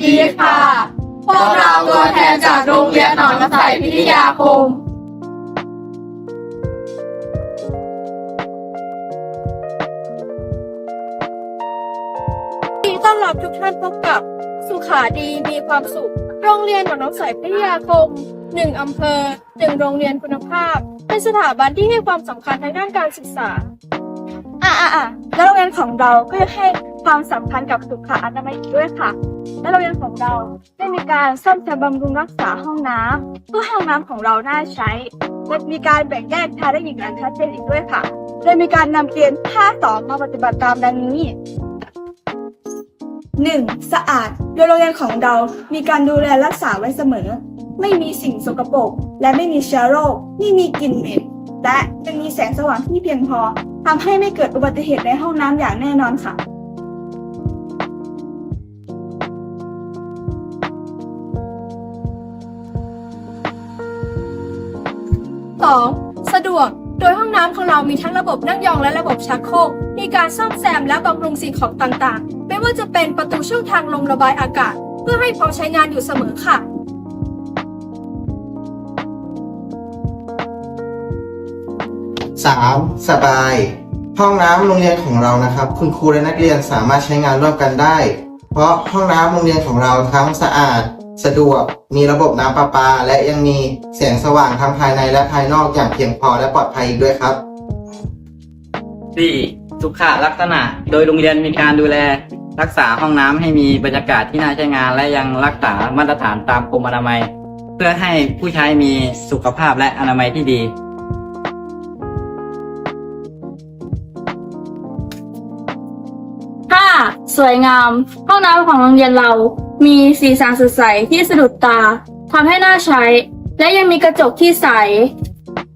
ดีค่ะ พวกเราตัวแทนจากโรงเรียนหนองกระใสพิทยาคมยินดีต้อนรับทุกท่านพบกับสุขาดีมีความสุข โรงเรียนหนองน้ำใสพิทยาคมหนึ่งอำเภอหนึ่งโรงเรียนคุณภาพ เป็นสถาบันที่ให้ความสำคัญทางด้านการศึกษา อะอะอะแล้วโรงเรียนของเราก็ยังให้ ความสำคัญกับสุขอนามัยอีกด้วยค่ะ และโรงเรียนของเราได้มีการซ่อมแซมบำรุงรักษาห้องน้ำเพื่อให้ห้องน้ำของเราน่าใช้และมีการแบ่งแยกชายและหญิงอย่างชัดเจนอีกด้วยค่ะและมีการนำเกณฑ์5 2มาปฏิบัติตามดังนี้ 1. สะอาด โดยโรงเรียนของเรา มีการดูแลรักษาไว้เสมอ ไม่มีสิ่งสกปรก และไม่มีเชื้อโรค ไม่มีกลิ่นเหม็น และจะมีแสงสว่างที่เพียงพอทำให้ไม่เกิดอุบัติเหตุในห้องน้ำอย่างแน่นอนค่ะ 2. สะดวก โดยห้องน้ำของเรามีทั้งระบบนั่งยองและระบบชักโครก มีการซ่อมแซมและบำรุงสิ่งของต่างๆ ไม่ว่าจะเป็นประตูช่องทางลมระบายอากาศ เพื่อให้พร้อมใช้งานอยู่เสมอค่ะ 3. สบาย ห้องน้ำโรงเรียนของเรานะครับ คุณครูและนักเรียนสามารถใช้งานร่วมกันได้ เพราะห้องน้ำโรงเรียนของเราทั้งสะอาด สะดวก มีระบบน้ำประปา และยังมีแสงสว่างทั้งภายในและภายนอกอย่างเพียงพอและปลอดภัยอีกด้วยครับ 4. สุขลักษณะ โดยโรงเรียนมีการดูแล รักษาห้องน้ำให้มีบรรยากาศที่น่าใช้งาน และยังรักษามาตรฐานตามกรมอนามัย เพื่อให้ผู้ใช้มีสุขภาพและอนามัยที่ดี 5. สวยงาม ห้องน้ำของโรงเรียนเรา มีสีสันสดใสที่สะดุดตาทำให้น่าใช้ และยังมีกระจกที่ใส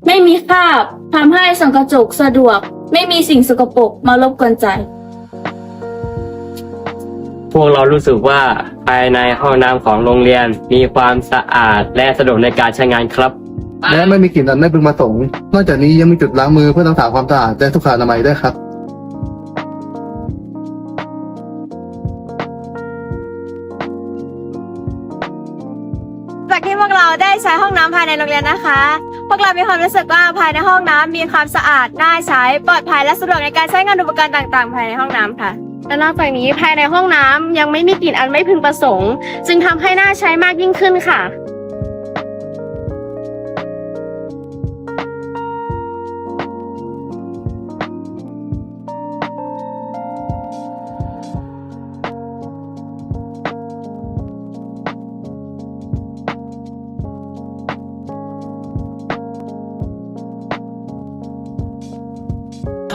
ไม่มีคราบทำให้ส่องกระจกสะดวก ไม่มีสิ่งสกปรกมารบกวนใจ พวกเรารู้สึกว่าภายในห้องน้ำของโรงเรียนมีความสะอาดและสะดวกในการใช้งานครับ และไม่มีกลิ่นอันไม่พึงประสงค์นอกจากนี้ยังมีจุดล้างมือเพื่อรักษาความสะอาดและสุขอนามัยด้วยครับ ที่พวกเราได้ใช้ห้องน้ำภายในโรงเรียนนะคะ พวกเรามีความรู้สึกว่าภายในห้องน้ำมีความสะอาดน่าใช้ปลอดภัยและสะดวกในการใช้งานอุปกรณ์ต่างๆ ภายในห้องน้ำค่ะและนอกจากนี้ภายในห้องน้ำยังไม่มีกลิ่นอันไม่พึงประสงค์ จึงทำให้น่าใช้มากยิ่งขึ้นค่ะ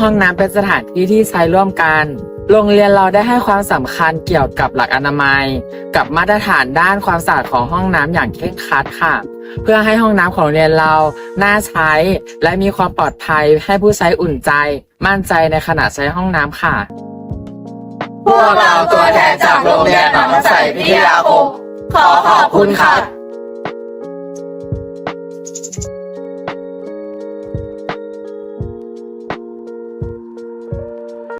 ห้องน้ำเป็นสถานที่ที่ใช้ร่วมกัน โรงเรียนเราได้ให้ความสำคัญเกี่ยวกับหลักอนามัย กับมาตรฐานด้านความสะอาดของห้องน้ำอย่างเคร่งครัดค่ะ เพื่อให้ห้องน้ำของโรงเรียนเราน่าใช้ และมีความปลอดภัยให้ผู้ใช้อุ่นใจ มั่นใจในขณะใช้ห้องน้ำค่ะ พวกเราตัวแทนจากโรงเรียนหนองกระใสพิทยาคมขอขอบคุณครับ